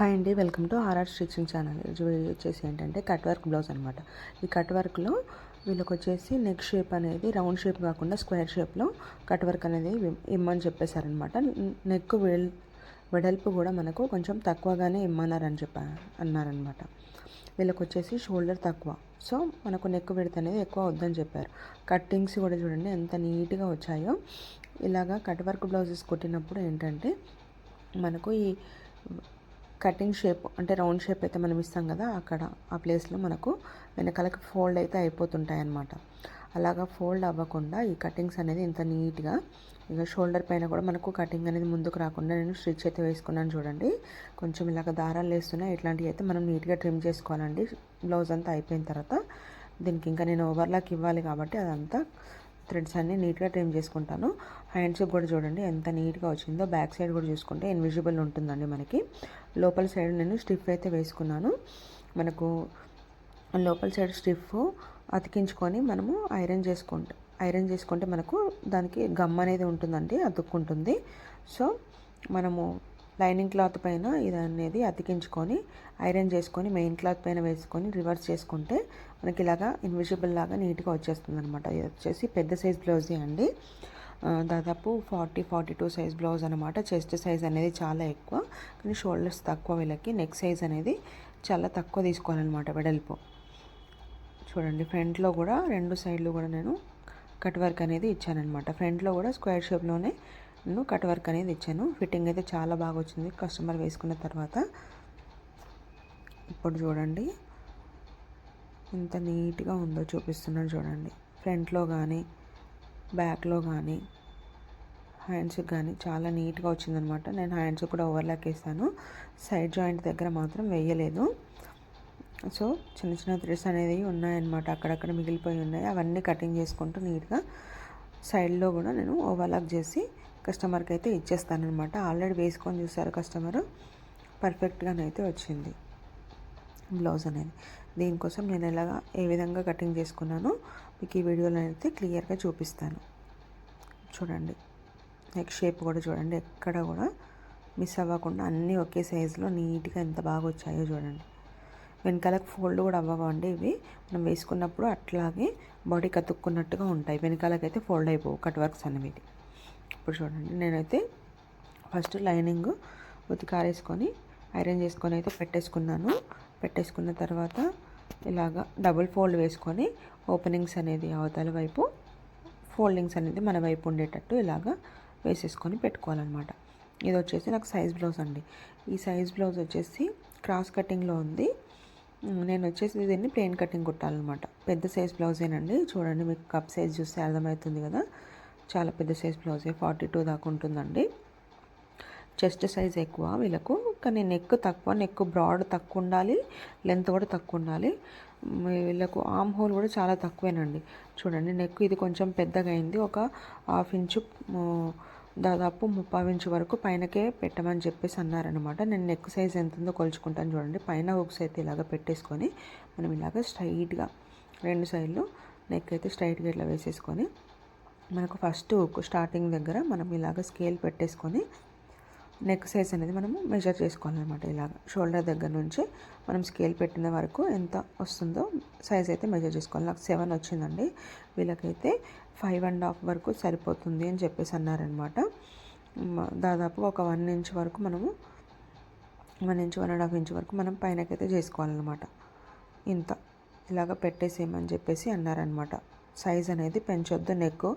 Hi అండి welcome to RR stitching channel. Video వచ్చేసి ఏంటంటే కట్ వర్క్ బ్లౌజ్ అనమాట ఈ కట్ వర్క్లో వీళ్ళకి వచ్చేసి నెక్ షేప్ అనేది రౌండ్ షేప్ కాకుండా స్క్వేర్ షేప్లో కట్ వర్క్ అనేది ఇమ్మని చెప్పేశారనమాట నెక్ వెల్ వెడల్పు కూడా మనకు కొంచెం తక్కువగానే ఇమ్మన్నారని చెప్ప అన్నారనమాట వీళ్ళకి వచ్చేసి షోల్డర్ తక్కువ. సో మనకు నెక్ విడత అనేది ఎక్కువ వద్దని చెప్పారు. కట్టింగ్స్ కూడా చూడండి ఎంత నీట్గా వచ్చాయో. ఇలాగా కట్ వర్క్ బ్లౌజెస్ కుట్టినప్పుడు ఏంటంటే మనకు ఈ కటింగ్ షేప్ అంటే రౌండ్ షేప్ అయితే మనం ఇస్తాం కదా అక్కడ ఆ ప్లేస్లో మనకు వెనకాలకి ఫోల్డ్ అయితే అయిపోతుంటాయి అన్నమాట అలాగా ఫోల్డ్ అవ్వకుండా ఈ కటింగ్స్ అనేది ఇంత నీట్గా ఇక షోల్డర్ పైన కూడా మనకు కటింగ్ అనేది ముందుకు రాకుండా నేను స్టిచ్ అయితే వేసుకున్నాను చూడండి. కొంచెం ఇలాగ దారాలు వేస్తున్నాయి ఇట్లాంటివి అయితే మనం నీట్గా ట్రిమ్ చేసుకోవాలండి. బ్లౌజ్ అంతా అయిపోయిన తర్వాత దీనికి ఇంకా నేను ఓవర్లాక్ ఇవ్వాలి కాబట్టి అదంతా థ్రెడ్స్ అన్ని నీట్గా ట్రిమ్ చేసుకుంటాను. హ్యాండ్స్ కూడా చూడండి ఎంత నీట్గా వచ్చిందో. బ్యాక్ సైడ్ కూడా చూసుకుంటే ఇన్విజిబుల్ ఉంటుందండి మనకి. లోపల సైడ్ నేను స్టిఫ్ అయితే వేసుకున్నాను. మనకు లోపల సైడ్ స్టిఫ్ అతికించుకొని మనము ఐరన్ చేసుకుంటే ఐరన్ చేసుకుంటే మనకు దానికి గమ్ అనేది ఉంటుందండి అతుక్కుంటుంది. సో మనము లైనింగ్ క్లాత్ పైన ఇది అనేది అతికించుకొని ఐరన్ చేసుకొని మెయిన్ క్లాత్ పైన వేసుకొని రివర్స్ చేసుకుంటే మనకి ఇలాగా ఇన్విజిబుల్ లాగా నీట్గా వచ్చేస్తుంది అనమాట ఇది వచ్చేసి పెద్ద సైజ్ బ్లౌజే అండి. దాదాపు forty forty two size blouse అనమాట చెస్ట్ సైజ్ అనేది చాలా ఎక్కువ. కానీ షోల్డర్స్ తక్కువ వీళ్ళకి. నెక్ సైజ్ అనేది చాలా తక్కువ తీసుకోవాలన్నమాట వెడల్పు. చూడండి ఫ్రంట్లో కూడా రెండు సైడ్లు కూడా నేను కట్ వర్క్ అనేది ఇచ్చానమాట ఫ్రంట్లో కూడా స్క్వేర్ షేప్లోనే నేను కట్ వర్క్ అనేది ఇచ్చాను. ఫిట్టింగ్ అయితే చాలా బాగా వచ్చింది. కస్టమర్ వేసుకున్న తర్వాత ఇప్పుడు చూడండి. ఎంత నీట్గా ఉందో చూపిస్తున్నాను చూడండి. ఫ్రంట్లో కానీ బ్యాక్లో కానీ హ్యాండ్స్కి కానీ చాలా నీట్గా వచ్చిందనమాట. నేను హ్యాండ్స్ కూడా ఓవర్లాక్ వేసాను. సైడ్ జాయింట్ దగ్గర మాత్రం వేయలేదు. సో చిన్న చిన్న థ్రెడ్స్ అనేది ఉన్నాయన్నమాట. అక్కడక్కడ మిగిలిపోయి ఉన్నాయి. అవన్నీ కటింగ్ చేసుకుంటూ నీట్గా సైడ్లో కూడా నేను ఓవర్లాక్ చేసి కస్టమర్కి అయితే ఇచ్చేస్తానమాట ఆల్రెడీ వేసుకొని చూసారు కస్టమర్. పర్ఫెక్ట్గానైతే వచ్చింది బ్లౌజ్ అనేది. దీనికోసం నేను ఎలాగా ఏ విధంగా కటింగ్ చేసుకున్నానో మీకు ఈ వీడియోలో అయితే క్లియర్గా చూపిస్తాను. చూడండి. నెక్ షేప్ కూడా చూడండి. ఎక్కడ కూడా మిస్ అవ్వకుండా అన్నీ ఒకే సైజులో నీట్గా ఎంత బాగా వచ్చాయో చూడండి. వెనకాలకు ఫోల్డ్ కూడా అవ్వవండి ఇవి. మనం వేసుకున్నప్పుడు అట్లాగే బాడీ కతుక్కున్నట్టుగా ఉంటాయి. వెనకాలకైతే ఫోల్డ్ అయిపోవు. కట్ వర్క్స్ అనేవి. ఇప్పుడు చూడండి నేనైతే ఫస్ట్ లైనింగ్ ఉతికారేసుకొని ఐరన్ చేసుకొని అయితే పెట్టేసుకున్నాను. పెట్టేసుకున్న తర్వాత ఇలాగా డబుల్ ఫోల్డ్ వేసుకొని ఓపెనింగ్స్ అనేది అవతల వైపు ఫోల్డింగ్స్ అనేది మన వైపు ఉండేటట్టు ఇలాగా వేసేసుకొని పెట్టుకోవాలన్నమాట. ఇది వచ్చేసి నాకు సైజ్ బ్లౌజ్ అండి. ఈ సైజ్ బ్లౌజ్ వచ్చేసి క్రాస్ కటింగ్లో ఉంది. నేను వచ్చేసి దీన్ని ప్లెయిన్ కటింగ్ కుట్టాలన్నమాట. పెద్ద సైజ్ బ్లౌజేనండి. చూడండి మీకు కప్ సైజ్ చూస్తే అర్థమవుతుంది కదా. చాలా పెద్ద సైజ్ బ్లౌజే ఫార్టీ టూ దాకా ఉంటుందండి. చెస్ట్ సైజ్ ఎక్కువ వీళ్ళకు కానీ నెక్ తక్కువ నెక్ బ్రాడ్ తక్కువ ఉండాలి లెంత్ కూడా తక్కువ ఉండాలి. వీళ్ళకు ఆమ్ హోల్ కూడా చాలా తక్కువేనండి. చూడండి నెక్ ఇది కొంచెం పెద్దగా అయింది ఒక హాఫ్ ఇంచు దాదాపు ముప్పై ఇంచు వరకు పైనకే పెట్టమని చెప్పేసి అన్నారనమాట నేను నెక్ సైజ్ ఎంత ఉందో కొలుచుకుంటాను చూడండి పైన హుక్స్ అయితే ఇలాగ పెట్టేసుకొని మనం ఇలాగ స్ట్రైట్గా రెండు సైడ్లు నెక్ అయితే స్ట్రైట్గా ఇట్లా వేసేసుకొని మనకు ఫస్ట్ స్టార్టింగ్ దగ్గర మనం ఇలాగ స్కేల్ పెట్టేసుకొని నెక్ సైజ్ అనేది మనము మెజర్ చేసుకోవాలన్నమాట ఇలాగ. షోల్డర్ దగ్గర నుంచి మనం స్కేల్ పెట్టిన వరకు ఎంత వస్తుందో సైజ్ అయితే మెజర్ చేసుకోవాలి. నాకు సెవెన్ వచ్చిందండి. వీళ్ళకైతే ఫైవ్ అండ్ హాఫ్ వరకు సరిపోతుంది అని చెప్పేసి అన్నారనమాట దాదాపు ఒక వన్ ఇంచ్ వరకు మనము one inch one and half inch వరకు మనం పైనకైతే చేసుకోవాలన్నమాట. ఇంత ఇలాగ పెట్టేసేయమని చెప్పేసి అన్నారనమాట సైజ్ అనేది పెంచొద్దు నెక్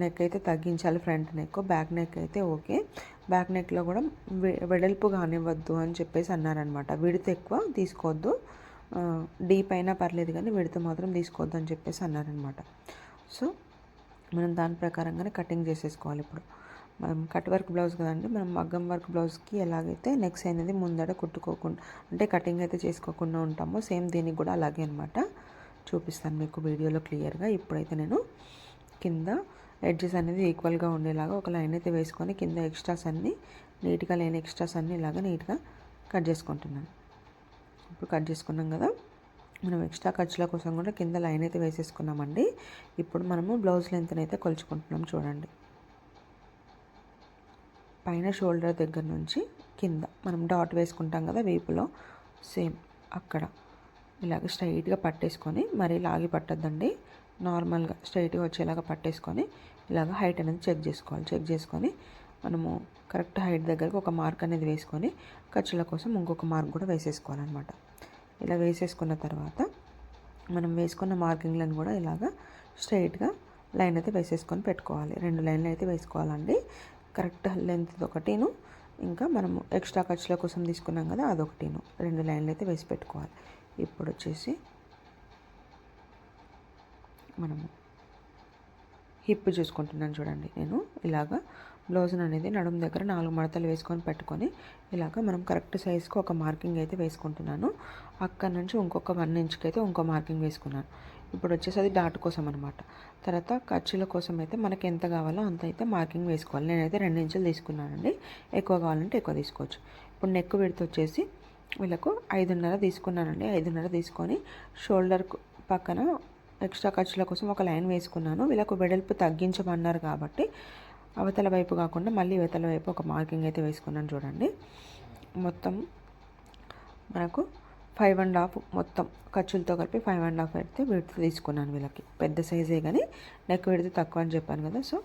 నెక్ అయితే తగ్గించాలి ఫ్రంట్ నెక్. బ్యాక్ నెక్ అయితే ఓకే. బ్యాక్ నెక్లో కూడా వెడల్పు కానివ్వద్దు అని చెప్పేసి అన్నారనమాట విడత ఎక్కువ తీసుకోవద్దు. డీప్ అయినా పర్లేదు కానీ విడత మాత్రం తీసుకోవద్దు అని చెప్పేసి అన్నారనమాట సో మనం దాని ప్రకారంగానే కటింగ్ చేసేసుకోవాలి ఇప్పుడు. మనం కట్ వర్క్ బ్లౌజ్ కదండి మనం మగ్గం వర్క్ బ్లౌజ్కి ఎలాగైతే నెక్స్ అనేది ముందర కుట్టుకోకుండా అంటే కటింగ్ అయితే చేసుకోకుండా ఉంటామో సేమ్ దీనికి కూడా అలాగే అనమాట చూపిస్తాను మీకు వీడియోలో క్లియర్గా. ఇప్పుడైతే నేను కింద ఎడ్జెస్ అనేది ఈక్వల్గా ఉండేలాగా ఒక లైన్ అయితే వేసుకొని కింద ఎక్స్ట్రాస్ అన్నీ నీట్గా లేని ఎక్స్ట్రాస్ అన్నీ ఇలాగా నీట్గా కట్ చేసుకుంటున్నాను. ఇప్పుడు కట్ చేసుకున్నాం కదా మనం ఎక్స్ట్రా ఖర్చుల కోసం కూడా కింద లైన్ అయితే వేసేసుకున్నామండి. ఇప్పుడు మనము బ్లౌజ్ లెంత్ని అయితే కొలుచుకుంటున్నాం చూడండి. పైన షోల్డర్ దగ్గర నుంచి కింద మనం డాట్ వేసుకుంటాం కదా వీపులో సేమ్ అక్కడ. ఇలాగ స్ట్రైట్గా పట్టేసుకొని మరీ లాగి పట్టద్దండి. నార్మల్గా స్ట్రైట్గా వచ్చేలాగా పట్టేసుకొని ఇలాగ హైట్ అనేది చెక్ చేసుకోవాలి. చెక్ చేసుకొని మనము కరెక్ట్ హైట్ దగ్గరకు ఒక మార్క్ అనేది వేసుకొని ఖర్చుల కోసం ఇంకొక మార్క్ కూడా వేసేసుకోవాలన్నమాట. ఇలా వేసేసుకున్న తర్వాత మనం వేసుకున్న మార్కింగ్లను కూడా ఇలాగ స్ట్రైట్గా లైన్ అయితే వేసేసుకొని పెట్టుకోవాలి. రెండు లైన్లు అయితే వేసుకోవాలండి. కరెక్ట్ లెంత్ ఒకటిను ఇంకా మనము ఎక్స్ట్రా ఖర్చుల కోసం తీసుకున్నాం కదా అదొకటిను. రెండు లైన్లు అయితే వేసి పెట్టుకోవాలి. ఇప్పుడు వచ్చేసి మనము హిప్ చూసుకుంటున్నాను చూడండి నేను. ఇలాగా బ్లౌజ్ని అనేది నడుము దగ్గర నాలుగు మడతలు వేసుకొని పెట్టుకొని ఇలాగ మనం కరెక్ట్ సైజ్కి ఒక మార్కింగ్ అయితే వేసుకుంటున్నాను. అక్కడ నుంచి ఇంకొక వన్ ఇంచ్కి అయితే ఇంకో మార్కింగ్ వేసుకున్నాను. ఇప్పుడు వచ్చేసి అది డాట్ కోసం అనమాట తర్వాత ఖర్చుల కోసం అయితే మనకి ఎంత కావాలో అంత అయితే మార్కింగ్ వేసుకోవాలి. నేనైతే రెండు ఇంచులు తీసుకున్నానండి. ఎక్కువ కావాలంటే ఎక్కువ తీసుకోవచ్చు. ఇప్పుడు నెక్ విడత వచ్చేసి వీళ్ళకు ఐదున్నర తీసుకున్నానండి. ఐదున్నర తీసుకొని షోల్డర్ పక్కన ఎక్స్ట్రా ఖర్చుల కోసం ఒక లైన్ వేసుకున్నాను. వీళ్ళకు వెడల్పు తగ్గించమన్నారు కాబట్టి అవతల వైపు కాకుండా మళ్ళీ ఇవతల వైపు ఒక మార్కింగ్ అయితే వేసుకున్నాను చూడండి. మొత్తం మనకు ఫైవ్ అండ్ హాఫ్ మొత్తం ఖర్చులతో కలిపి ఫైవ్ అండ్ హాఫ్ అయితే విడత తీసుకున్నాను వీళ్ళకి. పెద్ద సైజే కానీ నెక్ విడత తక్కువ అని చెప్పాను కదా. సో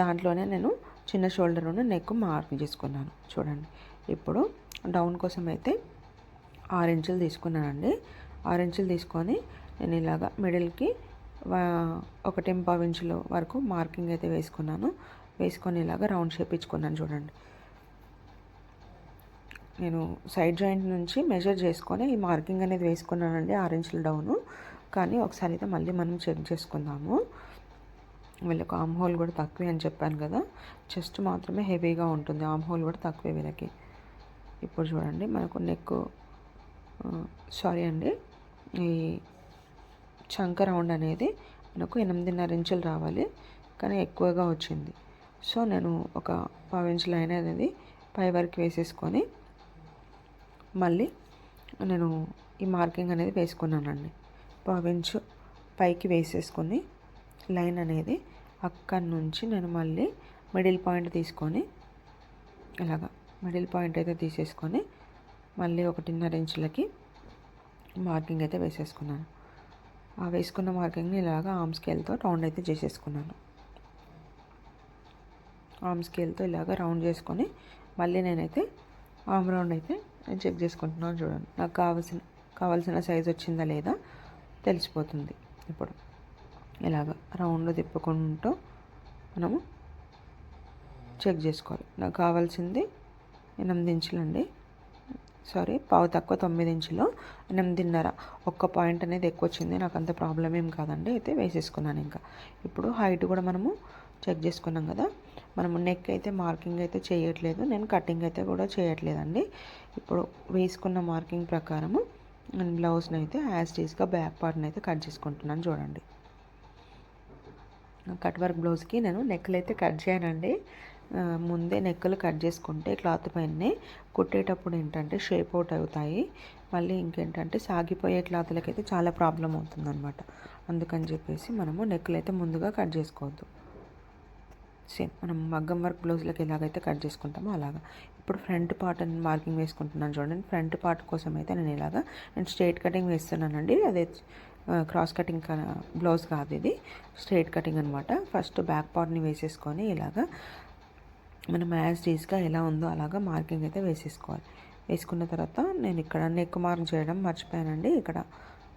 దాంట్లోనే నేను చిన్న షోల్డర్ ఉన్న నెక్ మార్క్ చేసుకున్నాను చూడండి. ఇప్పుడు డౌన్ కోసం అయితే ఆరు ఇంచులు తీసుకున్నానండి. ఆరెంజ్లు తీసుకొని నేను ఇలాగా మిడిల్కి ఒకటి పావు ఇంచుల వరకు మార్కింగ్ అయితే వేసుకున్నాను. వేసుకొని ఇలాగా రౌండ్ షేప్ ఇచ్చుకున్నాను చూడండి. నేను సైడ్ జాయింట్ నుంచి మెజర్ చేసుకొని ఈ మార్కింగ్ అనేది వేసుకున్నానండి ఆరెంజ్లు డౌను. కానీ ఒకసారి అయితే మళ్ళీ మనం చెక్ చేసుకుందాము. వీళ్ళకి ఆమ్ హోల్ కూడా తక్కువే అని చెప్పాను కదా. చెస్ట్ మాత్రమే హెవీగా ఉంటుంది. ఆమ్ హోల్ కూడా తక్కువే వీళ్ళకి. ఇప్పుడు చూడండి మనకు నెక్ సారీ అండి. ఈ చంక రౌండ్ అనేది మనకు ఎనిమిదిన్నర ఇంచులు రావాలి. కానీ ఎక్కువగా వచ్చింది. సో నేను ఒక పావు ఇంచు లైన్ అనేది పై వరకు వేసేసుకొని మళ్ళీ నేను ఈ మార్కింగ్ అనేది వేసుకున్నానండి. పావించు పైకి వేసేసుకొని లైన్ అనేది అక్కడి నుంచి నేను మళ్ళీ మిడిల్ పాయింట్ తీసుకొని ఇలాగా మిడిల్ పాయింట్ అయితే తీసేసుకొని మళ్ళీ ఒకటిన్నర ఇంచులకి మార్కింగ్ అయితే వేసేసుకున్నాను. ఆ వేసుకున్న మార్కింగ్ని ఇలాగా ఆమ్ స్కేల్తో రౌండ్ అయితే చేసేసుకున్నాను. ఆమ్ స్కేల్తో ఇలాగ రౌండ్ చేసుకొని మళ్ళీ నేనైతే ఆమ్ రౌండ్ అయితే నేను చెక్ చేసుకుంటున్నాను చూడండి. నాకు కావాల్సిన కావాల్సిన సైజ్ వచ్చిందా లేదా తెలిసిపోతుంది ఇప్పుడు. ఇలాగ రౌండ్ తిప్పుకుంటూ మనము చెక్ చేసుకోవాలి. నాకు కావాల్సింది ఎనిమిది ఇంచులండి సారీ పావు తక్కువ తొమ్మిది ఇంచులు ఎనిమిదిన్నర. ఒక్క పాయింట్ అనేది ఎక్కువ వచ్చింది నాకు అంత ప్రాబ్లం ఏం కాదండి. అయితే వేసేసుకున్నాను ఇంకా. ఇప్పుడు హైట్ కూడా మనము చెక్ చేసుకున్నాం కదా. మనము నెక్ అయితే మార్కింగ్ అయితే చేయట్లేదు నేను కటింగ్ అయితే కూడా చేయట్లేదండి. ఇప్పుడు వేసుకున్న మార్కింగ్ ప్రకారము నేను బ్లౌజ్ని అయితే యాజ్ టీస్గా బ్యాక్ పార్ట్ని అయితే కట్ చేసుకుంటున్నాను చూడండి. కట్ వర్క్ బ్లౌజ్కి నేను నెక్లు అయితే కట్ చేయనండి. ముందే నెక్కలు కట్ చేసుకుంటే క్లాత్ పైనే కుట్టేటప్పుడు ఏంటంటే షేప్ అవుట్ అవుతాయి. మళ్ళీ ఇంకేంటంటే సాగిపోయే క్లాత్లకైతే చాలా ప్రాబ్లం అవుతుందన్నమాట. అందుకని చెప్పేసి మనము నెక్కలు అయితే ముందుగా కట్ చేసుకోవద్దు. సేమ్ మనం మగ్గం వర్క్ బ్లౌజ్లకి ఎలాగైతే కట్ చేసుకుంటామో అలాగా. ఇప్పుడు ఫ్రంట్ పార్ట్ అని మార్కింగ్ వేసుకుంటున్నాను చూడండి. ఫ్రంట్ పార్ట్ కోసం అయితే నేను ఇలాగా నేను స్ట్రైట్ కటింగ్ వేస్తున్నానండి. అదే క్రాస్ కటింగ్ బ్లౌజ్ కాదు ఇది. స్ట్రైట్ కటింగ్ అనమాట ఫస్ట్ బ్యాక్ పార్ట్ని వేసేసుకొని ఇలాగా మనం యాజ్ డీస్గా ఎలా ఉందో అలాగా మార్కింగ్ అయితే వేసేసుకోవాలి. వేసుకున్న తర్వాత నేను ఇక్కడ నెక్ మార్క్ చేయడం మర్చిపోయానండి. ఇక్కడ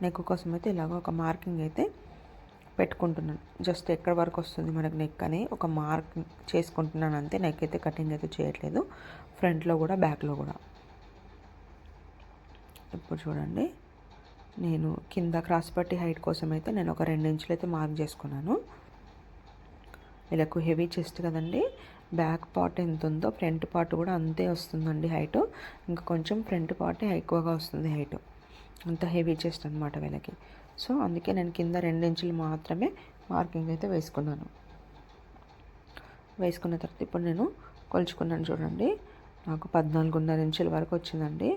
నెక్ కోసం అయితే ఇలాగ ఒక మార్కింగ్ అయితే పెట్టుకుంటున్నాను. జస్ట్ ఎక్కడ వరకు వస్తుంది మనకు నెక్ అని ఒక మార్క్ చేసుకుంటున్నాను అంతే. నెక్ అయితే కటింగ్ అయితే చేయట్లేదు. ఫ్రంట్లో కూడా బ్యాక్లో కూడా. ఇప్పుడు చూడండి. నేను కింద క్రాస్ పట్టి హైట్ కోసం అయితే నేను ఒక రెండు ఇంచులు అయితే మార్క్ చేసుకున్నాను. వీళ్ళకు హెవీ చెస్ట్ కదండి. బ్యాక్ పార్ట్ ఎంత ఉందో ఫ్రంట్ పార్ట్ కూడా అంతే వస్తుందండి హైట్. ఇంకా కొంచెం ఫ్రంట్ పార్ట్ ఎక్కువగా వస్తుంది హైట్. అంత హెవీ చెస్ట్ అనమాట వీళ్ళకి సో అందుకే నేను కింద రెండు ఇంచులు మాత్రమే మార్కింగ్ అయితే వేసుకున్నాను. వేసుకున్న తర్వాత ఇప్పుడు నేను కొలుచుకున్నాను చూడండి. నాకు పద్నాలుగున్నర ఇంచుల వరకు వచ్చిందండి.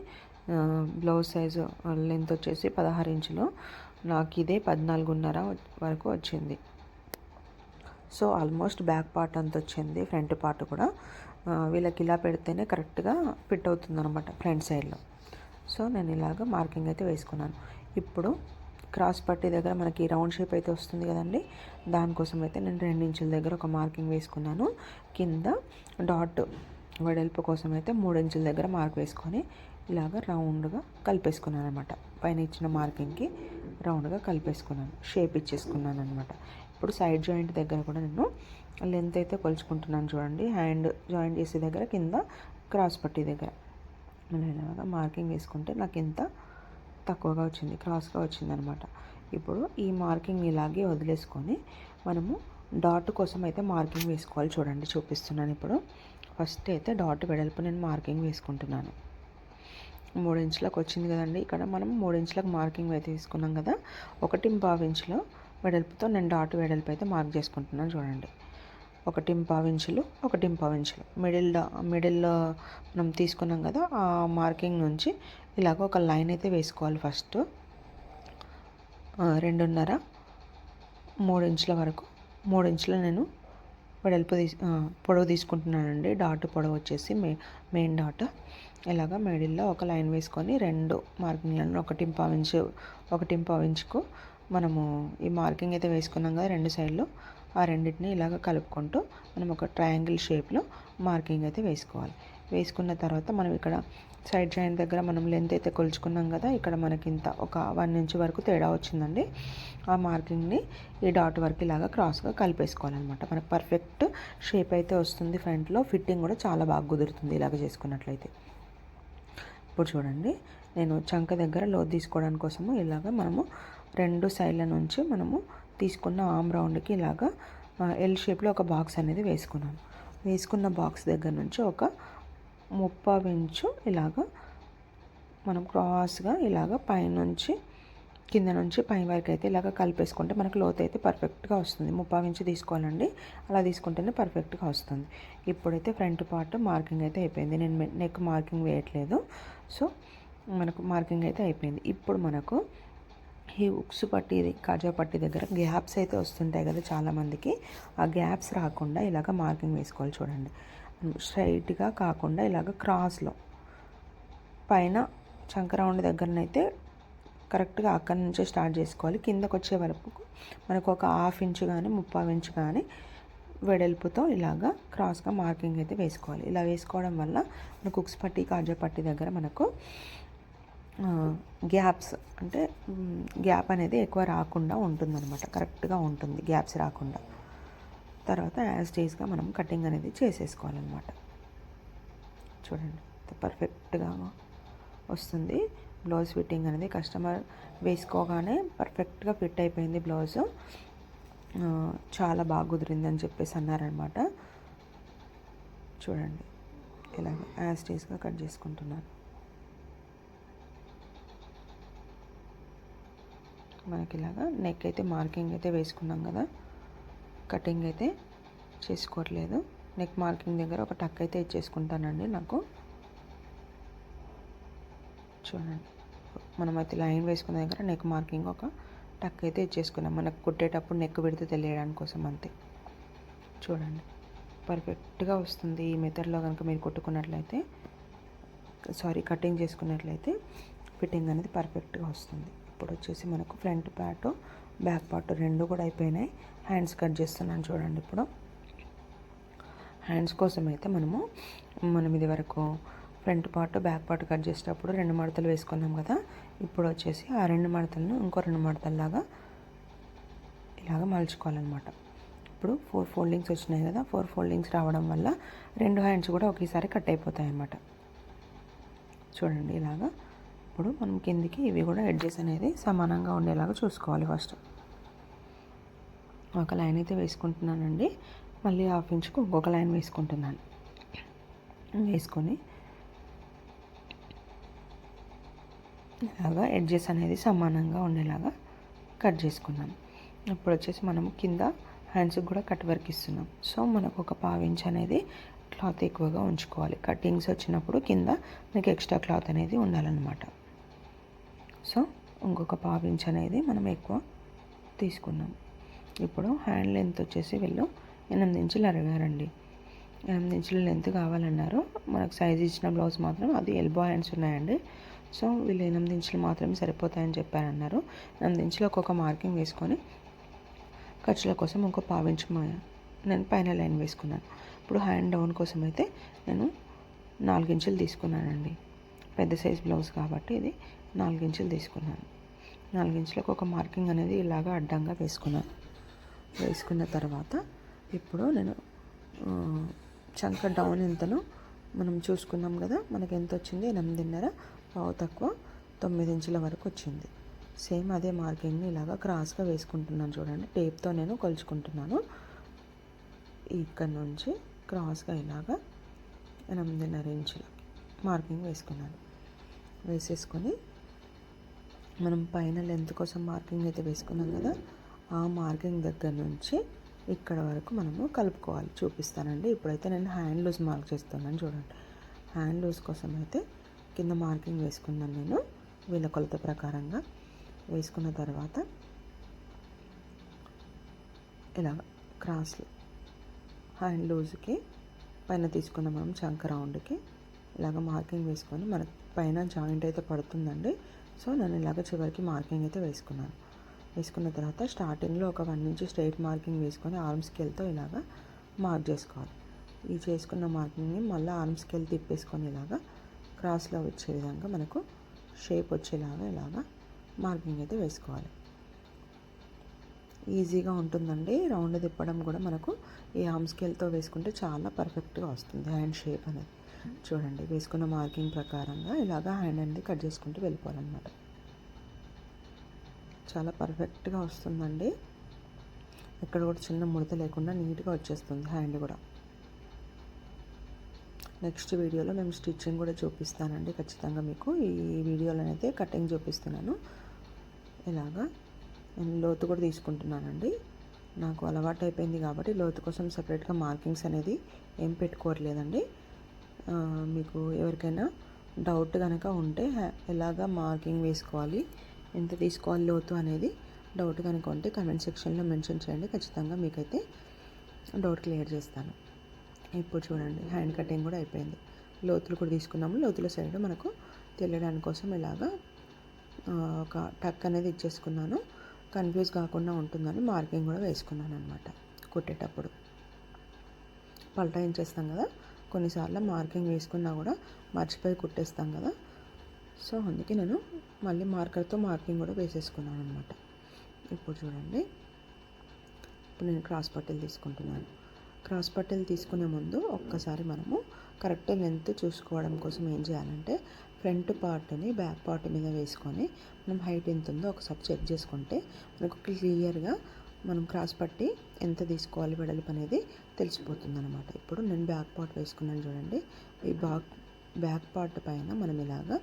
బ్లౌజ్ సైజు లెంత్ వచ్చేసి పదహారు ఇంచులు. నాకు ఇదే పద్నాలుగున్నర వరకు వచ్చింది. సో ఆల్మోస్ట్ బ్యాక్ పార్ట్ అంత వచ్చింది ఫ్రంట్ పార్ట్ కూడా. వీళ్ళకి ఇలా పెడితేనే కరెక్ట్గా ఫిట్ అవుతుంది అనమాట ఫ్రంట్ సైడ్లో. సో నేను ఇలాగ మార్కింగ్ అయితే వేసుకున్నాను. ఇప్పుడు క్రాస్ పట్టి దగ్గర మనకి రౌండ్ షేప్ అయితే వస్తుంది కదండి దానికోసం అయితే నేను రెండు ఇంచుల దగ్గర ఒక మార్కింగ్ వేసుకున్నాను. కింద డాట్ వెడల్పు కోసం అయితే మూడు ఇంచుల దగ్గర మార్క్ వేసుకొని ఇలాగ రౌండ్గా కలిపేసుకున్నాను అనమాట పైన ఇచ్చిన మార్కింగ్కి రౌండ్గా కలిపేసుకున్నాను షేప్ ఇచ్చేసుకున్నాను అనమాట ఇప్పుడు సైడ్ జాయింట్ దగ్గర కూడా నేను లెంత్ అయితే కొలుచుకుంటున్నాను చూడండి. హ్యాండ్ జాయింట్ చేసే దగ్గర కింద క్రాస్ పట్టి దగ్గర. ఇలాగా మార్కింగ్ వేసుకుంటే నాకు ఇంత తక్కువగా వచ్చింది క్రాస్గా వచ్చింది అనమాట ఇప్పుడు ఈ మార్కింగ్ ఇలాగే వదిలేసుకొని మనము డాట్ కోసం అయితే మార్కింగ్ వేసుకోవాలి చూడండి చూపిస్తున్నాను ఇప్పుడు. ఫస్ట్ అయితే డాట్ వెడల్పు నేను మార్కింగ్ వేసుకుంటున్నాను. మూడు ఇంచులకు వచ్చింది కదండి. ఇక్కడ మనం మూడు ఇంచులకు మార్కింగ్ అయితే తీసుకున్నాం కదా. ఒకటి పావు ఇంచులో వెడల్పుతో నేను డాట్ వెడల్పు అయితే మార్క్ చేసుకుంటున్నాను చూడండి. ఒకటి టింపావించులు ఇంచులు ఒకటి ఇంచులు. మిడిల్ మిడిల్ మిడిల్లో మనం తీసుకున్నాం కదా ఆ మార్కింగ్ నుంచి ఇలాగ ఒక లైన్ అయితే వేసుకోవాలి ఫస్ట్. రెండున్నర మూడు ఇంచుల వరకు. మూడు ఇంచుల నేను వెడల్పు తీసు పొడవు తీసుకుంటున్నానండి. డాట్ పొడవు వచ్చేసి మే మెయిన్ డాట్. ఇలాగ మిడిల్లో ఒక లైన్ వేసుకొని రెండు మార్కింగ్లను ఒకటి టింపావించు ఒక ఒకటి పావు ఇంచుకు మనము ఈ మార్కింగ్ అయితే వేసుకున్నాం కదా రెండు సైడ్లు ఆ రెండింటిని ఇలాగ కలుపుకుంటూ మనం ఒక ట్రయాంగిల్ షేప్లో మార్కింగ్ అయితే వేసుకోవాలి. వేసుకున్న తర్వాత మనం ఇక్కడ సైడ్ జాయింట్ దగ్గర మనం లెంత్ అయితే కొలుచుకున్నాం కదా ఇక్కడ మనకి ఇంత ఒక వన్ ఇంచ్ వరకు తేడా వచ్చిందండి. ఆ మార్కింగ్ని ఈ డాట్ వరకు ఇలాగా క్రాస్గా కలిపేసుకోవాలన్నమాట. మనకు పర్ఫెక్ట్ షేప్ అయితే వస్తుంది ఫ్రంట్లో ఫిట్టింగ్ కూడా చాలా బాగా కుదురుతుంది ఇలాగ చేసుకున్నట్లయితే. ఇప్పుడు చూడండి నేను చంక దగ్గర లోతు తీసుకోవడానికి కోసము ఇలాగ మనము రెండు సైడ్ల నుంచి మనము తీసుకున్న ఆమ్ రౌండ్కి ఇలాగ ఎల్ షేప్లో ఒక బాక్స్ అనేది వేసుకున్నాను వేసుకున్న బాక్స్ దగ్గర నుంచి ఒక ముప్పావు ఇంచు ఇలాగ మనం క్రాస్గా ఇలాగ పైనుంచి కింద నుంచి పై వరకు అయితే ఇలాగ కలిపేసుకుంటే మనకు లోతు అయితే పర్ఫెక్ట్గా వస్తుంది. ముప్పావు ఇంచు తీసుకోవాలండి. అలా తీసుకుంటేనే పర్ఫెక్ట్గా వస్తుంది. ఇప్పుడైతే ఫ్రంట్ పార్ట్ మార్కింగ్ అయితే అయిపోయింది. నేను నెక్ మార్కింగ్ వేయట్లేదు. సో మనకు మార్కింగ్ అయితే అయిపోయింది. ఇప్పుడు మనకు ఈ ఉక్స్ పట్టి కాజా పట్టి దగ్గర గ్యాప్స్ అయితే వస్తుంటాయి కదా చాలామందికి. ఆ గ్యాప్స్ రాకుండా ఇలాగ మార్కింగ్ వేసుకోవాలి చూడండి. స్ట్రైట్గా కాకుండా ఇలాగ క్రాస్లో. పైన చంకరౌండ్ దగ్గరనైతే కరెక్ట్గా అక్కడి నుంచే స్టార్ట్ చేసుకోవాలి. కిందకు వచ్చే వరకు మనకు ఒక హాఫ్ ఇంచు కానీ ముప్పావు ఇంచు కానీ వెడల్పుతో ఇలాగా క్రాస్గా మార్కింగ్ అయితే వేసుకోవాలి. ఇలా వేసుకోవడం వల్ల మనకు ఉక్స్ పట్టి కాజా పట్టి దగ్గర మనకు గ్యాప్స్ అంటే గ్యాప్ అనేది ఎక్కువ రాకుండా ఉంటుందన్నమాట. కరెక్ట్గా ఉంటుంది గ్యాప్స్ రాకుండా. తర్వాత యాజ్ డేస్గా మనం కటింగ్ అనేది చేసేసుకోవాలన్నమాట. చూడండి పర్ఫెక్ట్గా వస్తుంది. బ్లౌజ్ ఫిట్టింగ్ అనేది కస్టమర్ వేసుకోగానే పర్ఫెక్ట్గా ఫిట్ అయిపోయింది బ్లౌజ్. చాలా బాగా కుదిరిందని చెప్పేసి అన్నారనమాట చూడండి ఇలాగ యాజ్ డేస్గా కట్ చేసుకుంటున్నాను మనకి ఇలాగా నెక్ అయితే మార్కింగ్ అయితే వేసుకున్నాం కదా. కటింగ్ అయితే చేసుకోవట్లేదు. నెక్ మార్కింగ్ దగ్గర ఒక టక్ అయితే ఇచ్చేసుకుంటానండి నాకు. చూడండి. మనమైతే లైన్ వేసుకున్న దగ్గర నెక్ మార్కింగ్ ఒక టక్ అయితే ఇచ్చేసుకున్నాం. మనకు కుట్టేటప్పుడు నెక్ పెడితే తెలియడానికి కోసం అంతే. చూడండి. పర్ఫెక్ట్గా వస్తుంది ఈ మెథడ్లో కనుక మీరు కుట్టుకున్నట్లయితే సారీ కటింగ్ చేసుకున్నట్లయితే ఫిట్టింగ్ అనేది పర్ఫెక్ట్గా వస్తుంది. ఇప్పుడు వచ్చేసి మనకు ఫ్రంట్ పార్ట్ బ్యాక్ పార్ట్ రెండు కూడా అయిపోయినాయి. హ్యాండ్స్ కట్ చేస్తున్నాను చూడండి ఇప్పుడు. హ్యాండ్స్ కోసం అయితే మనము మనం ఇది వరకు front part back part cut చేసేటప్పుడు రెండు మడతలు వేసుకున్నాం కదా. ఇప్పుడు వచ్చేసి ఆ రెండు మడతలను ఇంకో రెండు మడతల్లాగా ఇలాగ మలుచుకోవాలన్నమాట. ఇప్పుడు ఫోర్ ఫోల్డింగ్స్ వచ్చినాయి కదా ఫోర్ ఫోల్డింగ్స్ రావడం వల్ల రెండు హ్యాండ్స్ కూడా ఒకేసారి కట్ అయిపోతాయి అన్నమాట చూడండి ఇలాగా ఇప్పుడు మనం కిందికి ఇవి కూడా ఎడ్జెస్ అనేది సమానంగా ఉండేలాగా చూసుకోవాలి ఫస్ట్ ఒక లైన్ అయితే వేసుకుంటున్నానండి. మళ్ళీ హాఫ్ ఇంచుకు ఇంకొక లైన్ వేసుకుంటున్నాను. వేసుకొని ఇలాగా ఎడ్జెస్ అనేది సమానంగా ఉండేలాగా కట్ చేసుకున్నాను. ఇప్పుడు వచ్చేసి మనం కింద హ్యాండ్స్కి కూడా కట్ వర్క్ ఇస్తున్నాం. సో మనకు ఒక పావు అనేది క్లాత్ ఎక్కువగా ఉంచుకోవాలి. కటింగ్స్ వచ్చినప్పుడు కింద మనకి ఎక్స్ట్రా క్లాత్ అనేది ఉండాలన్నమాట. సో ఇంకొక పావు ఇంచ్ అనేది మనం ఎక్కువ తీసుకున్నాం. ఇప్పుడు హ్యాండ్ లెంత్ వచ్చేసి వీళ్ళు ఎనిమిది ఇంచులు అడిగారండి ఎనిమిది ఇంచుల లెంత్ కావాలన్నారు. మనకు సైజ్ ఇచ్చిన బ్లౌజ్ మాత్రం అది ఎల్బో హ్యాండ్స్ ఉన్నాయండి. సో వీళ్ళు ఎనిమిది ఇంచులు మాత్రమే సరిపోతాయని చెప్పారన్నారు. ఎనిమిది ఇంచులు ఒక్కొక్క మార్కింగ్ వేసుకొని ఖర్చుల కోసం ఇంకో పావించు నేను పైన లైన్ వేసుకున్నాను. ఇప్పుడు హ్యాండ్ డౌన్ కోసం అయితే నేను నాలుగు ఇంచులు తీసుకున్నానండి. పెద్ద సైజ్ బ్లౌజ్ కాబట్టి ఇది నాలుగించులు తీసుకున్నాను. నాలుగించులకు ఒక మార్కింగ్ అనేది ఇలాగ అడ్డంగా వేసుకున్నాను వేసుకున్న తర్వాత ఇప్పుడు నేను చంక డౌన్ ఎంతను మనం చూసుకున్నాం కదా మనకి ఎంత వచ్చింది ఎనిమిదిన్నర పావు తక్కువ తొమ్మిది ఇంచుల వరకు వచ్చింది. సేమ్ అదే మార్కింగ్ని ఇలాగా క్రాస్గా వేసుకుంటున్నాను చూడండి. టేప్తో నేను కొలుచుకుంటున్నాను. ఇక్కడ నుంచి క్రాస్గా ఇలాగా ఎనిమిదిన్నర ఇంచుల మార్కింగ్ వేసుకున్నాను. వేసేసుకొని మనం పైన లెంత్ కోసం మార్కింగ్ అయితే వేసుకున్నాం కదా ఆ మార్కింగ్ దగ్గర నుంచి ఇక్కడ వరకు మనము కలుపుకోవాలి. చూపిస్తానండి. ఇప్పుడైతే నేను హ్యాండ్ లూజ్ మార్క్ చేస్తున్నాను చూడండి. హ్యాండ్ లూజ్ కోసం అయితే కింద మార్కింగ్ వేసుకున్నాను నేను వీళ్ళ కొలత ప్రకారంగా. వేసుకున్న తర్వాత ఇలా క్రాస్ హ్యాండ్ లూజ్కి పైన తీసుకున్న మనం చంక రౌండ్కి ఇలాగ మార్కింగ్ వేసుకొని మన పైన జాయింట్ అయితే పడుతుందండి. సో నేను ఇలాగ చివరికి మార్కింగ్ అయితే వేసుకున్నాను. వేసుకున్న తర్వాత స్టార్టింగ్లో ఒక వన్ నుంచి స్ట్రైట్ మార్కింగ్ వేసుకొని ఆర్మ్ స్కేల్తో ఇలాగ మార్క్ చేసుకోవాలి. ఈ చేసుకున్న మార్కింగ్ని మళ్ళీ ఆర్మ్ స్కేల్ తిప్పేసుకొని ఇలాగ క్రాస్లో వచ్చే విధంగా మనకు షేప్ వచ్చేలాగా ఇలాగా మార్కింగ్ అయితే వేసుకోవాలి. ఈజీగా ఉంటుందండి. రౌండ్ తిప్పడం కూడా మనకు ఈ ఆర్మ్ స్కేల్తో వేసుకుంటే చాలా పర్ఫెక్ట్గా వస్తుంది. హ్యాండ్ షేప్ అనేది. చూడండి వేసుకున్న మార్కింగ్ ప్రకారంగా ఇలాగా హ్యాండ్ అనేది కట్ చేసుకుంటూ వెళ్ళిపోవాలన్నమాట. చాలా పర్ఫెక్ట్గా వస్తుందండి. ఎక్కడ కూడా చిన్న ముడత లేకుండా నీట్గా వచ్చేస్తుంది హ్యాండ్ కూడా. నెక్స్ట్ వీడియోలో మేము స్టిచ్చింగ్ కూడా చూపిస్తానండి. ఖచ్చితంగా మీకు ఈ వీడియోలో అయితే కటింగ్ చూపిస్తున్నాను. ఇలాగా నేను లోతు కూడా తీసుకుంటున్నానండి. నాకు అలవాటు అయిపోయింది కాబట్టి లోతు కోసం సపరేట్గా మార్కింగ్స్ అనేది ఏం పెట్టుకోవట్లేదండి. మీకు ఎవరికైనా డౌట్ కనుక ఉంటే ఎలాగా మార్కింగ్ వేసుకోవాలి ఎంత తీసుకోవాలి లోతు అనేది డౌట్ కనుక ఉంటే కమెంట్ సెక్షన్లో మెన్షన్ చేయండి. ఖచ్చితంగా మీకైతే డౌట్ క్లియర్ చేస్తాను. ఇప్పుడు చూడండి హ్యాండ్ కటింగ్ కూడా అయిపోయింది. లోతులు కూడా తీసుకున్నాము. లోతుల సైడ్ మనకు తెలియడానికి కోసం ఇలాగా ఒక టక్ అనేది ఇచ్చేసుకున్నాను. కన్ఫ్యూజ్ కాకుండా ఉంటుందని మార్కింగ్ కూడా వేసుకున్నాను అనమాట కుట్టేటప్పుడు. చేస్తాం కదా కొన్నిసార్లు మార్కింగ్ వేసుకున్నా కూడా మర్చిపోయి కుట్టేస్తాం కదా. సో అందుకే నేను మళ్ళీ మార్కర్తో మార్కింగ్ కూడా వేసేసుకున్నాను అనమాట ఇప్పుడు చూడండి. ఇప్పుడు నేను క్రాస్ పట్టెలు తీసుకుంటున్నాను. క్రాస్ పట్టెలు తీసుకునే ముందు ఒక్కసారి మనము కరెక్ట్ లెంత్ చూసుకోవడం కోసం ఏం చేయాలంటే ఫ్రంట్ పార్ట్ని బ్యాక్ పార్ట్ మీద వేసుకొని మనం హైట్ ఎంత ఉందో ఒకసారి చెక్ చేసుకుంటే మనకు క్లియర్గా మనం క్రాస్ పట్టి ఎంత తీసుకోవాలి వెడల్పు అనేది తెలిసిపోతుంది అనమాట ఇప్పుడు నేను బ్యాక్ పార్ట్ వేసుకున్నాను చూడండి. ఈ బ్యాక్ బ్యాక్ పార్ట్ పైన మనం ఇలాగా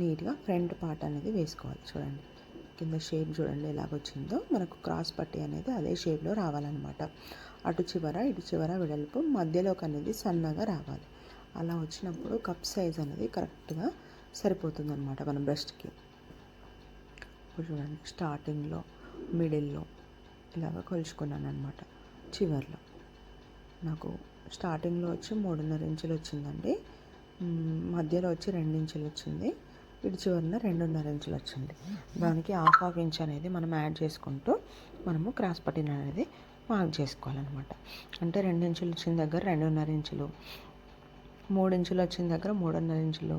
నీట్గా ఫ్రంట్ పార్ట్ అనేది వేసుకోవాలి చూడండి. కింద షేప్ చూడండి ఎలాగొచ్చిందో మనకు క్రాస్ పట్టి అనేది అదే షేప్లో రావాలన్నమాట. అటు చివర ఇటు చివర వెడల్పు మధ్యలోకి అనేది సన్నగా రావాలి. అలా వచ్చినప్పుడు కప్ సైజ్ అనేది కరెక్ట్గా సరిపోతుంది అనమాట మన బ్రెస్ట్కి ఇప్పుడు చూడండి స్టార్టింగ్లో మిడిల్లో లాగా కొలుచుకున్నాను అనమాట చివర్లో. నాకు స్టార్టింగ్లో వచ్చి మూడున్నర ఇంచులు వచ్చిందండి. మధ్యలో వచ్చి రెండు ఇంచులు వచ్చింది. ఇటు చివరిన రెండున్నర ఇంచులు వచ్చింది. దానికి హాఫ్ హాఫ్ ఇంచ్ అనేది మనం యాడ్ చేసుకుంటూ మనము క్రాస్ పట్టిన అనేది మార్క్ చేసుకోవాలన్నమాట. అంటే రెండు ఇంచులు వచ్చిన దగ్గర రెండున్నర ఇంచులు మూడు ఇంచులు వచ్చిన దగ్గర మూడున్నర ఇంచులు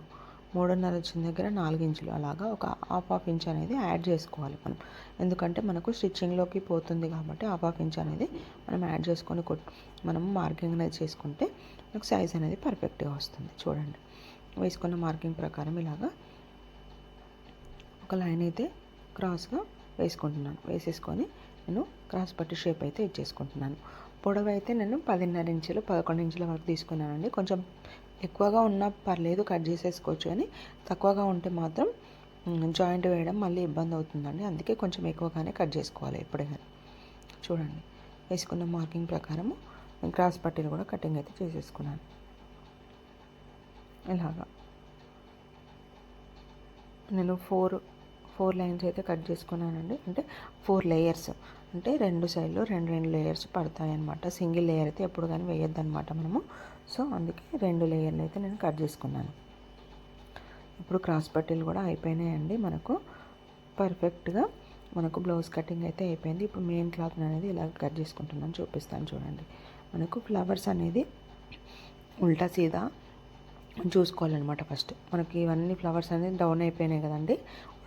మూడున్నర వచ్చిన దగ్గర నాలుగు ఇంచులు అలాగా ఒక హాఫ్ హాఫ్ ఇంచ్ అనేది యాడ్ చేసుకోవాలి మనం. ఎందుకంటే మనకు స్టిచ్చింగ్లోకి పోతుంది కాబట్టి హాఫ్ హాఫ్ ఇంచ్ అనేది మనం యాడ్ చేసుకొని కొట్ మనం మార్కింగ్ అనేది చేసుకుంటే మనకు సైజ్ అనేది పర్ఫెక్ట్గా వస్తుంది. చూడండి. వేసుకున్న మార్కింగ్ ప్రకారం ఇలాగా ఒక లైన్ అయితే క్రాస్గా వేసుకుంటున్నాను. వేసేసుకొని నేను క్రాస్ పట్టి షేప్ అయితే ఇచ్చేసుకుంటున్నాను పొడవు అయితే నేను పదిన్నర ఇంచులు పదకొండు ఇంచుల వరకు తీసుకున్నానండి. కొంచెం ఎక్కువగా ఉన్నా పర్లేదు కట్ చేసేసుకోవచ్చు కానీ తక్కువగా ఉంటే మాత్రం జాయింట్ వేయడం మళ్ళీ ఇబ్బంది అవుతుందండి. అందుకే కొంచెం ఎక్కువగానే కట్ చేసుకోవాలి ఎప్పుడైనా. చూడండి వేసుకున్న మార్కింగ్ ప్రకారము క్రాస్ పట్టీలు కూడా కటింగ్ అయితే చేసేసుకున్నాను. ఇలాగా. నేను ఫోర్ ఫోర్ లైన్స్ అయితే కట్ చేసుకున్నానండి. అంటే ఫోర్ లేయర్స్. అంటే రెండు సైడ్లు రెండు రెండు లేయర్స్ పడతాయి అనమాట సింగిల్ లేయర్ అయితే ఎప్పుడు కానీ వేయొద్దు అనమాట మనము. సో అందుకే రెండు లేయర్లు అయితే నేను కట్ చేసుకున్నాను. ఇప్పుడు క్రాస్ పట్టీలు కూడా అయిపోయినాయండి మనకు. పర్ఫెక్ట్గా మనకు బ్లౌజ్ కటింగ్ అయితే అయిపోయింది. ఇప్పుడు మెయిన్ క్లాత్ అనేది ఇలా కట్ చేసుకుంటున్నాను. చూపిస్తాను చూడండి. మనకు ఫ్లవర్స్ అనేది ఉల్టా సీదా చూసుకోవాలన్నమాట ఫస్ట్. మనకి ఇవన్నీ ఫ్లవర్స్ అనేది డౌన్ అయిపోయినాయి కదండి.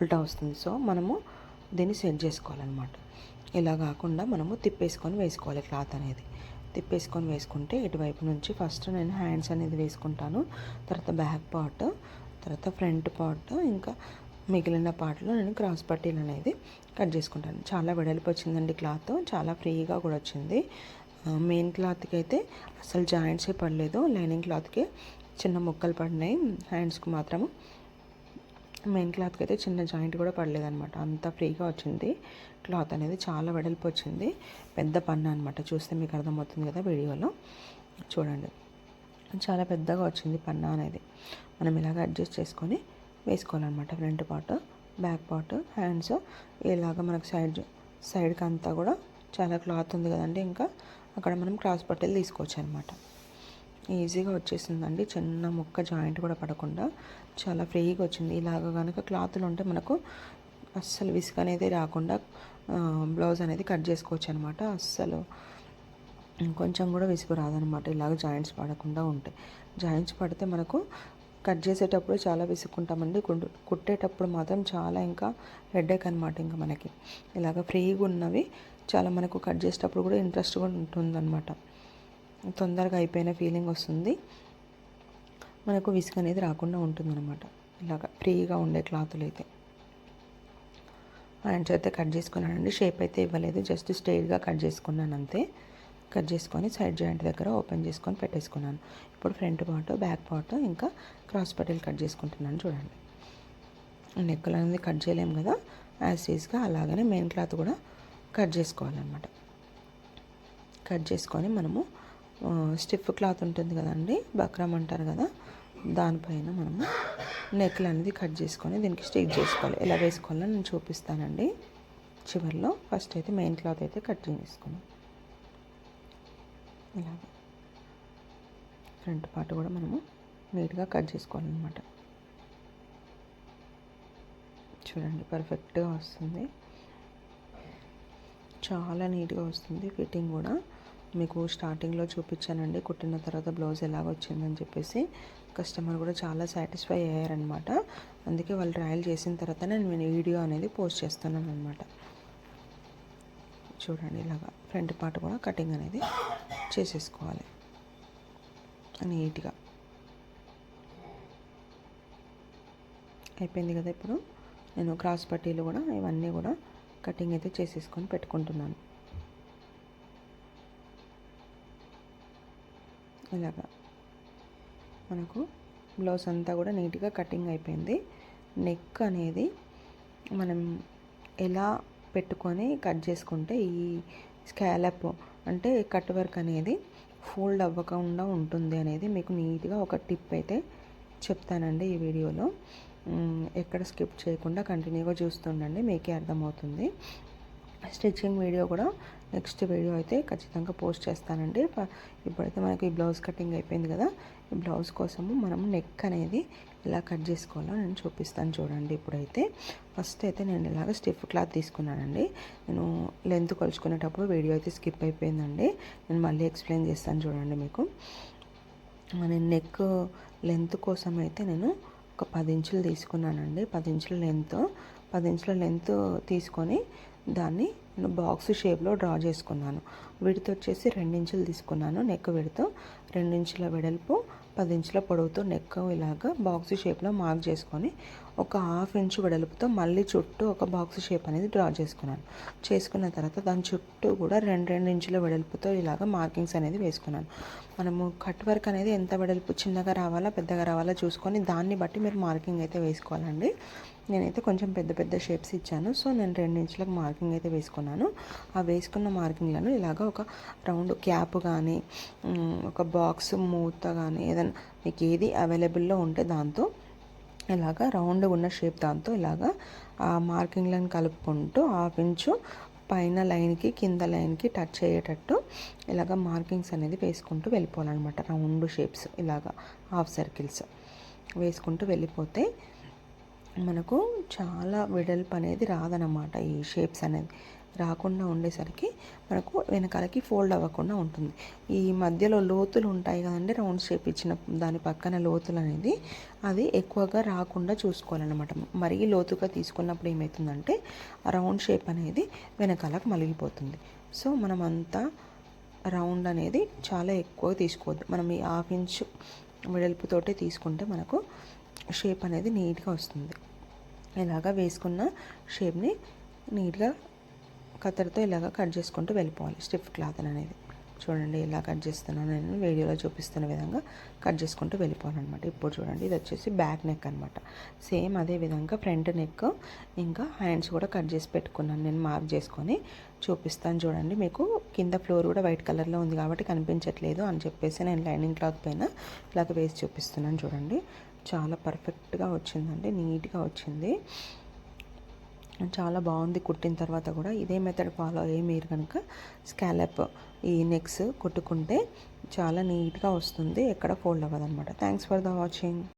ఉల్టా వస్తుంది. సో మనము దీన్ని సెట్ చేసుకోవాలన్నమాట. ఇలా కాకుండా మనము తిప్పేసుకొని వేసుకోవాలి క్లాత్ అనేది. తిప్పేసుకొని వేసుకుంటే ఇటువైపు నుంచి ఫస్ట్ నేను హ్యాండ్స్ అనేది వేసుకుంటాను. తర్వాత బ్యాక్ పార్ట్ తర్వాత ఫ్రంట్ పార్ట్ ఇంకా మిగిలిన పార్ట్లో నేను క్రాస్ పట్టీలు అనేది కట్ చేసుకుంటాను. చాలా వెడల్పు వచ్చిందండి క్లాత్. చాలా ఫ్రీగా కూడా వచ్చింది. మెయిన్ క్లాత్కి అయితే అసలు జాయింట్సే పడలేదు. లైనింగ్ క్లాత్కి చిన్న ముక్కలు పడినాయి. హ్యాండ్స్కి మాత్రము మెయిన్ క్లాత్కి అయితే చిన్న జాయింట్ కూడా పడలేదనమాట అంత ఫ్రీగా వచ్చింది. క్లాత్ అనేది చాలా వెడల్పు వచ్చింది. పెద్ద పన్ను అనమాట చూస్తే మీకు అర్థమవుతుంది కదా వీడియోలో. చూడండి. చాలా పెద్దగా వచ్చింది పన్నా అనేది. మనం ఇలాగ అడ్జస్ట్ చేసుకొని వేసుకోవాలన్నమాట. Front part back part hands. ఇలాగ మనకు సైడ్ సైడ్కి అంతా కూడా చాలా క్లాత్ ఉంది కదండి ఇంకా. అక్కడ మనం క్రాస్ పట్టెలు తీసుకోవచ్చు అనమాట ఈజీగా వచ్చేసిందండి. చిన్న ముక్క జాయింట్ కూడా పడకుండా చాలా ఫ్రీగా వచ్చింది. ఇలాగ కనుక క్లాతులు ఉంటే మనకు అస్సలు విసుగు అనేది రాకుండా బ్లౌజ్ అనేది కట్ చేసుకోవచ్చు అనమాట అస్సలు కొంచెం కూడా విసుగు రాదనమాట ఇలాగ జాయింట్స్ పడకుండా ఉంటాయి జాయింట్స్ పడితే మనకు కట్ చేసేటప్పుడు చాలా విసుక్కుంటామండి. కుట్టేటప్పుడు మాత్రం చాలా ఇంకా హెడేక్ అనమాట ఇంకా మనకి. ఇలాగ ఫ్రీగా ఉన్నవి చాలా మనకు కట్ చేసేటప్పుడు కూడా ఇంట్రెస్ట్ కూడా ఉంటుందన్నమాట. తొందరగా అయిపోయిన ఫీలింగ్ వస్తుంది. మనకు విసుగు అనేది రాకుండా ఉంటుందన్నమాట. ఇలాగ ఫ్రీగా ఉండే క్లాతులు అయితే. ఆయన అయితే కట్ చేసుకున్నానండి షేప్ అయితే ఇవ్వలేదు. జస్ట్ స్ట్రైట్గా కట్ చేసుకున్నాను అంతే. కట్ చేసుకొని సైడ్ జాయింట్ దగ్గర ఓపెన్ చేసుకొని పెట్టేసుకున్నాను. ఇప్పుడు ఫ్రంట్ పార్ట్ బ్యాక్ పార్ట్ ఇంకా క్రాస్ పట్టీలు కట్ చేసుకుంటున్నాను చూడండి. నెక్కలు అనేది కట్ చేయలేము కదా. యాజ్ ఈజ్గా అలాగనే మెయిన్ క్లాత్ కూడా కట్ చేసుకోవాలన్నమాట. కట్ చేసుకొని మనము స్టిఫ్ క్లాత్ ఉంటుంది కదండి బక్రమ్ అంటారు కదా దానిపైన మనము నెక్లు అనేది కట్ చేసుకొని దీనికి స్టిక్ చేసుకోవాలి. ఎలా వేసుకోవాలో నేను చూపిస్తానండి. చివరిలో ఫస్ట్ అయితే మెయిన్ క్లాత్ అయితే కట్ చేసుకున్నాం ఇలాగ. ఫ్రంట్ పార్ట్ కూడా మనము నీట్గా కట్ చేసుకోవాలన్నమాట. చూడండి పర్ఫెక్ట్గా వస్తుంది. చాలా నీట్గా వస్తుంది ఫిట్టింగ్ కూడా. మీకు స్టార్టింగ్లో చూపించానండి. కుట్టిన తర్వాత బ్లౌజ్ ఎలాగ వచ్చిందని చెప్పేసి కస్టమర్ కూడా చాలా సాటిస్ఫై అయ్యారనమాట అందుకే వాళ్ళు ట్రయల్ చేసిన తర్వాత నేను వీడియో అనేది పోస్ట్ చేస్తున్నాను అనమాట చూడండి ఇలాగా ఫ్రంట్ పార్ట్ కూడా కటింగ్ అనేది చేసేసుకోవాలి. నీట్గా. అయిపోయింది కదా ఇప్పుడు. నేను క్రాస్ పట్టీలు కూడా ఇవన్నీ కూడా కటింగ్ అయితే చేసేసుకొని పెట్టుకుంటున్నాను. ఇలాగా మనకు బ్లౌజ్ అంతా కూడా నీట్గా కటింగ్ అయిపోయింది. నెక్ అనేది మనం ఎలా పెట్టుకొని కట్ చేసుకుంటే ఈ స్కాలప్ అంటే కట్ వర్క్ అనేది ఫోల్డ్ అవ్వకుండా ఉంటుంది అనేది మీకు నీట్గా ఒక టిప్ అయితే చెప్తానండి ఈ వీడియోలో. ఎక్కడ స్కిప్ చేయకుండా కంటిన్యూగా చూస్తుండండి మీకే అర్థమవుతుంది. స్టిచ్చింగ్ వీడియో కూడా నెక్స్ట్ వీడియో అయితే ఖచ్చితంగా పోస్ట్ చేస్తానండి. ఇప్పుడైతే మనకి ఈ బ్లౌజ్ కటింగ్ అయిపోయింది కదా ఈ బ్లౌజ్ కోసము మనం నెక్ అనేది ఎలా కట్ చేసుకోవాలో నేను చూపిస్తాను చూడండి ఇప్పుడైతే. ఫస్ట్ అయితే నేను ఇలాగ స్టిఫ్ క్లాత్ తీసుకున్నానండి. నేను లెంత్ కొలుచుకునేటప్పుడు వీడియో అయితే స్కిప్ అయిపోయిందండి. నేను మళ్ళీ ఎక్స్ప్లెయిన్ చేస్తాను చూడండి మీకు. నేను నెక్ లెంత్ కోసం అయితే నేను ఒక పది ఇంచులు తీసుకున్నానండి. పది ఇంచుల లెంత్ పది ఇంచుల లెంత్ తీసుకొని దాన్ని నేను బాక్స్ షేప్లో డ్రా చేసుకున్నాను. విడత వచ్చేసి రెండించులు తీసుకున్నాను నెక్ విడత. రెండించుల వెడల్పు పది ఇంచుల పొడవుతో నెక్ ఇలాగా బాక్స్ షేప్లో మార్క్ చేసుకొని ఒక హాఫ్ ఇంచు వెడల్పుతో మళ్ళీ చుట్టూ ఒక బాక్స్ షేప్ అనేది డ్రా చేసుకున్నాను. చేసుకున్న తర్వాత దాని చుట్టూ కూడా రెండు రెండు ఇంచుల వెడల్పుతో ఇలాగ మార్కింగ్స్ అనేది వేసుకున్నాను. మనము కట్ వర్క్ అనేది ఎంత వెడల్పు చిన్నగా రావాలా పెద్దగా రావాలా చూసుకొని దాన్ని బట్టి మీరు మార్కింగ్ అయితే వేసుకోవాలండి. నేనైతే కొంచెం పెద్ద పెద్ద షేప్స్ ఇచ్చాను. సో నేను రెండు ఇంచులకు మార్కింగ్ అయితే వేసుకున్నాను. ఆ వేసుకున్న మార్కింగ్లను ఇలాగ ఒక రౌండ్ క్యాప్ కానీ ఒక బాక్స్ మూత కానీ ఏదైనా మీకు ఏది అవైలబుల్లో ఉంటే దాంతో ఇలాగా రౌండ్ ఉన్న షేప్ దాంతో ఇలాగా ఆ మార్కింగ్లను కలుపుకుంటూ హాఫ్ ఇంచు పైన లైన్కి కింద లైన్కి టచ్ అయ్యేటట్టు ఇలాగ మార్కింగ్స్ అనేది వేసుకుంటూ వెళ్ళిపోవాలన్నమాట. రౌండ్ షేప్స్ ఇలాగా హాఫ్ సర్కిల్స్ వేసుకుంటూ వెళ్ళిపోతే మనకు చాలా వెడల్పు అనేది రాదనమాట ఈ షేప్స్ అనేది. రాకుండా ఉండేసరికి మనకు వెనకాలకి ఫోల్డ్ అవ్వకుండా ఉంటుంది. ఈ మధ్యలో లోతులు ఉంటాయి కదండి రౌండ్ షేప్ ఇచ్చిన దాని పక్కన లోతులు అనేది అది ఎక్కువగా రాకుండా చూసుకోవాలన్నమాట. మరీ లోతుగా తీసుకున్నప్పుడు ఏమవుతుందంటే ఆ రౌండ్ షేప్ అనేది వెనకాలకు మలిగిపోతుంది. సో మనం అంతా రౌండ్ అనేది చాలా ఎక్కువ తీసుకోవద్దు. మనం ఈ హాఫ్ ఇంచ్ వెడల్పుతోటే తీసుకుంటే మనకు షేప్ అనేది నీట్గా వస్తుంది. ఇలాగ వేసుకున్న షేప్ని నీట్గా కత్తెరతో ఇలాగ కట్ చేసుకుంటూ వెళ్ళిపోవాలి. స్టిఫ్ క్లాత్ అనేది. చూడండి ఇలా కట్ చేస్తున్నాను నేను. వీడియోలో చూపిస్తున్న విధంగా కట్ చేసుకుంటూ వెళ్ళిపోవాలన్నమాట. ఇప్పుడు చూడండి ఇది వచ్చేసి బ్యాక్ నెక్ అనమాట సేమ్ అదే విధంగా ఫ్రంట్ నెక్ ఇంకా హ్యాండ్స్ కూడా కట్ చేసి పెట్టుకున్నాను. నేను మార్క్ చేసుకొని చూపిస్తాను చూడండి. మీకు కింద ఫ్లోర్ కూడా వైట్ కలర్లో ఉంది కాబట్టి కనిపించట్లేదు అని చెప్పేసి నేను లైనింగ్ క్లాత్ పైన ఇలాగ వేసి చూపిస్తున్నాను చూడండి. చాలా పర్ఫెక్ట్గా వచ్చిందండి నీట్గా వచ్చింది. చాలా బాగుంది కుట్టిన తర్వాత కూడా. ఇదే మెథడ్ ఫాలో అయ్యి మీరు కనుక స్కాలప్ ఈ నెక్స్ కుట్టుకుంటే చాలా నీట్గా వస్తుంది ఎక్కడ ఫోల్డ్ అవ్వదు అనమాట థ్యాంక్స్ ఫర్ ద వాచింగ్.